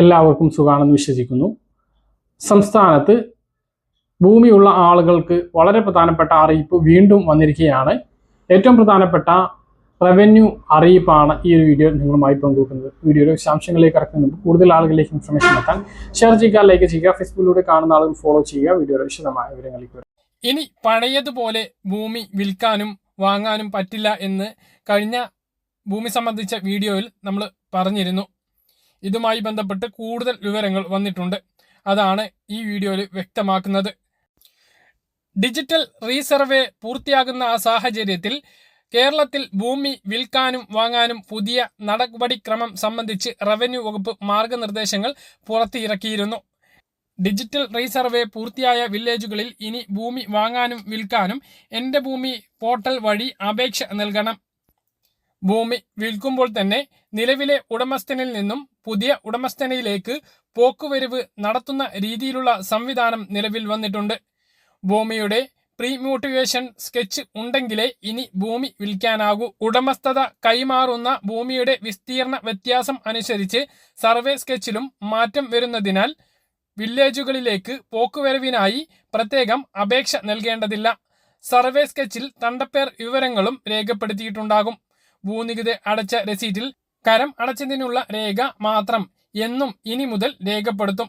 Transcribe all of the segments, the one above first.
എല്ലാവർക്കും സുഖമാണെന്ന് വിശ്വസിക്കുന്നു. സംസ്ഥാനത്ത് ഭൂമിയുള്ള ആളുകൾക്ക് വളരെ പ്രധാനപ്പെട്ട അറിയിപ്പ് വീണ്ടും വന്നിരിക്കുകയാണ്. ഏറ്റവും പ്രധാനപ്പെട്ട റവന്യൂ അറിയിപ്പാണ് ഈ ഒരു വീഡിയോ നിങ്ങളുമായി പങ്കുവെക്കുന്നത്. വീഡിയോയുടെ വിശദാംശങ്ങളിലേക്ക് കടക്കുന്നതിന് കൂടുതൽ ആളുകളിലേക്ക് ഇൻഫർമേഷൻ എത്താൻ ഷെയർ ചെയ്യുക ലൈക്ക് ചെയ്യുക ഫേസ്ബുക്കിലൂടെ കാണുന്ന ആളുകൾ ഫോളോ ചെയ്യുക. വീഡിയോയുടെ വിശദമായ വിവരങ്ങളിലേക്ക് വരും. ഇനി പഴയതുപോലെ ഭൂമി വിൽക്കാനും വാങ്ങാനും പറ്റില്ല എന്ന് കഴിഞ്ഞ ഭൂമി സംബന്ധിച്ച വീഡിയോയിൽ നമ്മൾ പറഞ്ഞിരുന്നു. ഇതുമായി ബന്ധപ്പെട്ട് കൂടുതൽ വിവരങ്ങൾ വന്നിട്ടുണ്ട്. അതാണ് ഈ വീഡിയോയിൽ വ്യക്തമാക്കുന്നത്. ഡിജിറ്റൽ റീസർവേ പൂർത്തിയാകുന്ന ആ സാഹചര്യത്തിൽ കേരളത്തിൽ ഭൂമി വിൽക്കാനും വാങ്ങാനും പുതിയ നടപടിക്രമം സംബന്ധിച്ച് റവന്യൂ വകുപ്പ് മാർഗനിർദ്ദേശങ്ങൾ പുറത്തിറക്കിയിരുന്നു. ഡിജിറ്റൽ റീസർവേ പൂർത്തിയായ വില്ലേജുകളിൽ ഇനി ഭൂമി വാങ്ങാനും വിൽക്കാനും എന്റെ ഭൂമി പോർട്ടൽ വഴി അപേക്ഷ നൽകണം. ഭൂമി വിൽക്കുമ്പോൾ തന്നെ നിലവിലെ ഉടമസ്ഥനിൽ നിന്നും പുതിയ ഉടമസ്ഥനയിലേക്ക് പോക്കുവരവ് നടത്തുന്ന രീതിയിലുള്ള സംവിധാനം നിലവിൽ വന്നിട്ടുണ്ട്. ഭൂമിയുടെ പ്രീ മോട്ടിവേഷൻ സ്കെച്ച് ഉണ്ടെങ്കിലേ ഇനി ഭൂമി വിൽക്കാനാകൂ. ഉടമസ്ഥത കൈമാറുന്ന ഭൂമിയുടെ വിസ്തീർണ വ്യത്യാസം അനുസരിച്ച് സർവേ സ്കെച്ചിലും മാറ്റം വരുന്നതിനാൽ വില്ലേജുകളിലേക്ക് പോക്കുവരവിനായി പ്രത്യേകം അപേക്ഷ നൽകേണ്ടതില്ല. സർവേ സ്കെച്ചിൽ തണ്ടപ്പേർ വിവരങ്ങളും രേഖപ്പെടുത്തിയിട്ടുണ്ടാകും. ഭൂനികുതി അടച്ച രസീറ്റിൽ കരം അടച്ചതിനുള്ള രേഖ മാത്രം എന്നും ഇനി മുതൽ രേഖപ്പെടുത്തും.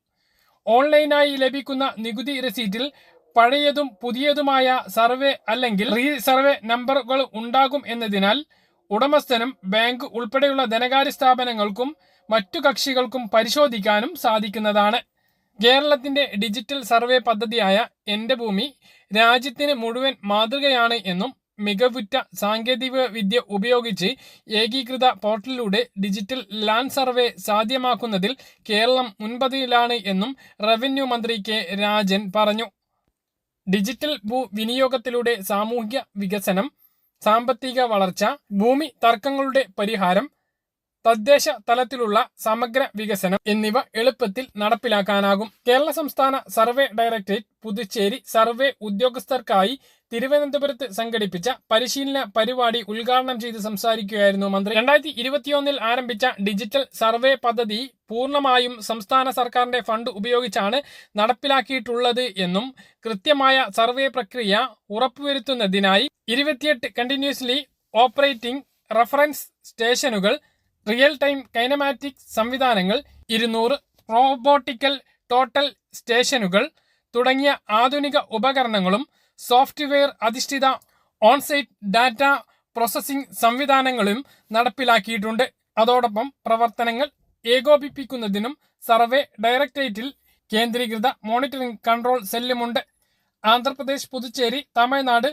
ഓൺലൈനായി ലഭിക്കുന്ന നികുതി രസീറ്റിൽ പഴയതും പുതിയതുമായ സർവേ അല്ലെങ്കിൽ റീ സർവേ നമ്പറുകൾ ഉണ്ടാകും എന്നതിനാൽ ഉടമസ്ഥനും ബാങ്ക് ഉൾപ്പെടെയുള്ള ധനകാര്യ സ്ഥാപനങ്ങൾക്കും മറ്റു കക്ഷികൾക്കും പരിശോധിക്കാനും സാധിക്കുന്നതാണ്. കേരളത്തിന്റെ ഡിജിറ്റൽ സർവേ പദ്ധതിയായ എന്റെ ഭൂമി രാജ്യത്തിന് മുഴുവൻ മാതൃകയാണ് എന്നും മികവുറ്റ സാങ്കേതിക വിദ്യ ഉപയോഗിച്ച് ഏകീകൃത പോർട്ടലിലൂടെ ഡിജിറ്റൽ ലാൻഡ് സർവേ സാധ്യമാക്കുന്നതിൽ കേരളം മുൻപതിലാണ് എന്നും റവന്യൂ മന്ത്രി കെ രാജൻ പറഞ്ഞു. ഡിജിറ്റൽ ഭൂ വിനിയോഗത്തിലൂടെ സാമൂഹ്യ വികസനം സാമ്പത്തിക വളർച്ച ഭൂമി തർക്കങ്ങളുടെ പരിഹാരം തദ്ദേശ തലത്തിലുള്ള സമഗ്ര വികസനം എന്നിവ എളുപ്പത്തിൽ നടപ്പിലാക്കാനാകും. കേരള സംസ്ഥാന സർവേ ഡയറക്ടറേറ്റ് പുതുച്ചേരി സർവേ ഉദ്യോഗസ്ഥർക്കായി തിരുവനന്തപുരത്ത് സംഘടിപ്പിച്ച പരിശീലന പരിപാടി ഉദ്ഘാടനം ചെയ്ത് സംസാരിക്കുകയായിരുന്നു മന്ത്രി. രണ്ടായിരത്തി ഇരുപത്തിയൊന്നിൽ ആരംഭിച്ച ഡിജിറ്റൽ സർവേ പദ്ധതി പൂർണമായും സംസ്ഥാന സർക്കാരിന്റെ ഫണ്ട് ഉപയോഗിച്ചാണ് നടപ്പിലാക്കിയിട്ടുള്ളത് എന്നും കൃത്യമായ സർവേ പ്രക്രിയ ഉറപ്പുവരുത്തുന്നതിനായി ഇരുപത്തിയെട്ട് കണ്ടിന്യൂസ്ലി ഓപ്പറേറ്റിംഗ് റഫറൻസ് സ്റ്റേഷനുകൾ റിയൽ ടൈം കൈനമാറ്റിക് സംവിധാനങ്ങൾ ഇരുന്നൂറ് റോബോട്ടിക്കൽ ടോട്ടൽ സ്റ്റേഷനുകൾ തുടങ്ങിയ ആധുനിക ഉപകരണങ്ങളും സോഫ്റ്റ്വെയർ അധിഷ്ഠിത ഓൺസൈറ്റ് ഡാറ്റ പ്രോസസ്സിംഗ് സംവിധാനങ്ങളും നടപ്പിലാക്കിയിട്ടുണ്ട്. അതോടൊപ്പം പ്രവർത്തനങ്ങൾ ഏകോപിപ്പിക്കുന്നതിനും സർവേ ഡയറക്ടറേറ്റിൽ കേന്ദ്രീകൃത മോണിറ്ററിംഗ് കൺട്രോൾ സെല്ലുമുണ്ട്. ആന്ധ്രാപ്രദേശ് പുതുച്ചേരി തമിഴ്നാട്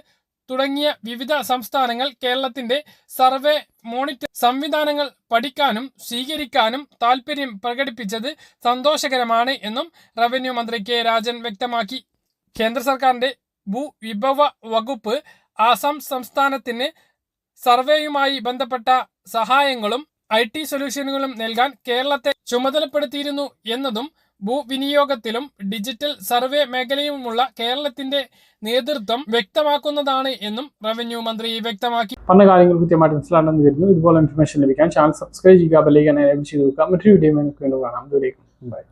തുടങ്ങിയ വിവിധ സംസ്ഥാനങ്ങൾ കേരളത്തിന്റെ സർവേ മോണിറ്റർ സംവിധാനങ്ങൾ പഠിക്കാനും സ്വീകരിക്കാനും താൽപര്യം പ്രകടിപ്പിച്ചത് സന്തോഷകരമാണ് എന്നും റവന്യൂ മന്ത്രി കെ രാജൻ വ്യക്തമാക്കി. കേന്ദ്ര സർക്കാരിന്റെ ഭൂവിഭവ വകുപ്പ് ആസാം സംസ്ഥാനത്തിന് സർവേയുമായി ബന്ധപ്പെട്ട സഹായങ്ങളും ഐ ടി സൊല്യൂഷനുകളും നൽകാൻ കേരളത്തെ ചുമതലപ്പെടുത്തിയിരുന്നു എന്നതും ഭൂവിനിയോഗത്തിലും ഡിജിറ്റൽ സർവേ മേഖലയുമുള്ള കേരളത്തിന്റെ നേതൃത്വം വ്യക്തമാക്കുന്നതാണ് എന്നും റവന്യൂ മന്ത്രി വ്യക്തമാക്കി. പറഞ്ഞ കാര്യങ്ങൾ കൃത്യമായിട്ട് മനസ്സിലാണെന്ന് വരുന്നു ഇതുപോലെ ഇൻഫർമേഷൻ ലഭിക്കാൻ ചാനൽ സബ്സ്ക്രൈബ് ചെയ്യുക ബെല്ലൈക്കൻ എനേബിൾ ചെയ്ത് നോക്കാം മറ്റൊരു വീഡിയോ കാണാം. ദൂരേക്കും ബൈ